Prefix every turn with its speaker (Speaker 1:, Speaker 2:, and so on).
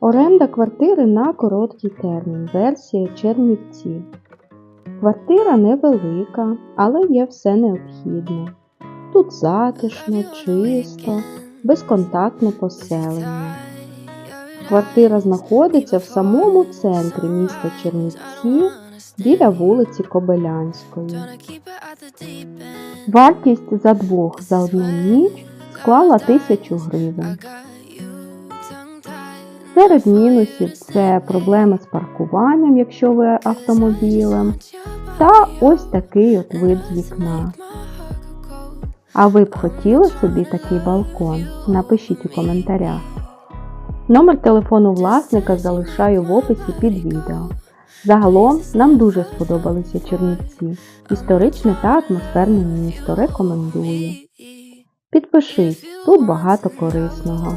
Speaker 1: Оренда квартири на короткий термін. Версія Чернівці. Квартира невелика, але є все необхідне. Тут затишно, чисто, безконтактне поселення. Квартира знаходиться в самому центрі міста Чернівці біля вулиці Кобилянської. Вартість за двох за одну ніч склала тисячу гривень. Серед мінусів це проблеми з паркуванням, якщо ви автомобілем, та ось такий от вид з вікна. А ви б хотіли собі такий балкон? Напишіть у коментарях. Номер телефону власника залишаю в описі під відео. Загалом нам дуже сподобалися Чернівці. Історичне та атмосферне місто. Рекомендую. Підпишись, тут багато корисного.